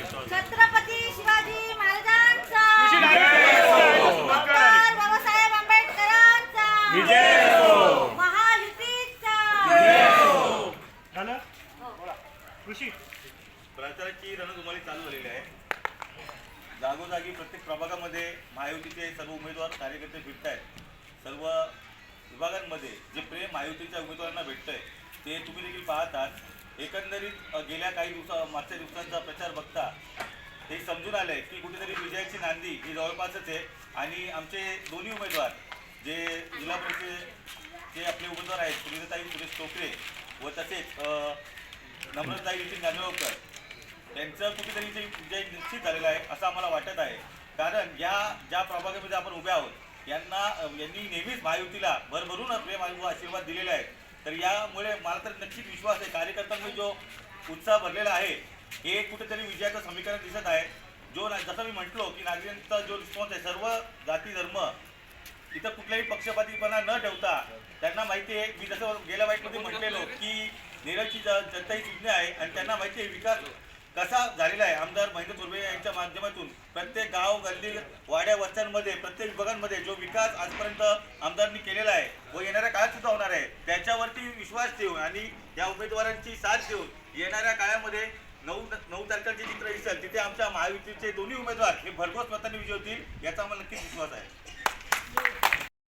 छत्रपती शिवाजी महाराजांचा. प्रचाराची रणधुमाळी चालू झालेली आहे. जागोजागी प्रत्येक प्रभागामध्ये महायुतीचे सर्व उमेदवार कार्यकर्ते भेटत आहेत सर्व विभागांमध्ये जे प्रेम महायुतीच्या उमेदवारांना भेटत आहे ते तुम्ही देखील पाहतात. एकंदरीत गेल्या काही दिवसा मागच्या दिवसांचा प्रचार बघता हे समजून आलंय की कुठेतरी विजयाची नांदी ही जवळपासच आहे. आणि आमचे दोन्ही उमेदवार जे जिल्हा परिषदेचे आपले उमेदवार आहेत सुनीताई सुरेश टोकरे व तसेच नम्रताई नितीन जानोळकर त्यांचं कुठेतरी जे विजय निश्चित झालेलं आहे असं आम्हाला वाटत आहे. कारण या ज्या प्रभागामध्ये आपण उभे आहोत यांना यांनी नेहमीच महायुतीला भरभरून प्रेम महायुवा आशीर्वाद दिलेले आहेत. तर यामुळे मला तर नक्कीच विश्वास आहे. कार्यकर्त्यांमध्ये जो उत्साह भरलेला आहे हे कुठेतरी विजयाचं समीकरण दिसत आहे. जो ना- जसं मी म्हटलो की नागरिकांचा जो रिस्पॉन्स आहे सर्व जाती धर्म इथं कुठल्याही पक्षपातीपणा न ठेवता त्यांना माहिती आहे. मी जसं गेल्या वाईटमध्ये म्हटलेलो की नेरळची जनता ही सुज्ञ आहे आणि त्यांना माहिती आहे विकास कसा झालेला आहे? आमदार महेंद्र तुर्वे यांच्या माध्यमातून प्रत्येक गाव गल्ली वाड्या वस्त्यांमध्ये प्रत्येक विभागांमध्ये जो विकास आजपर्यंत आमदारांनी केलेला आहे व येणाऱ्या काळात सुद्धा होणार आहे त्याच्यावरती विश्वास ठेवून आणि या उमेदवारांची साथ देऊन येणाऱ्या काळामध्ये नऊ नऊ तारखेला जे चित्र दिसेल तिथे आमच्या महायुतीचे दोन्ही उमेदवार हे भरघोस मतांनी विजय होतील याचा आम्हाला नक्कीच विश्वास आहे.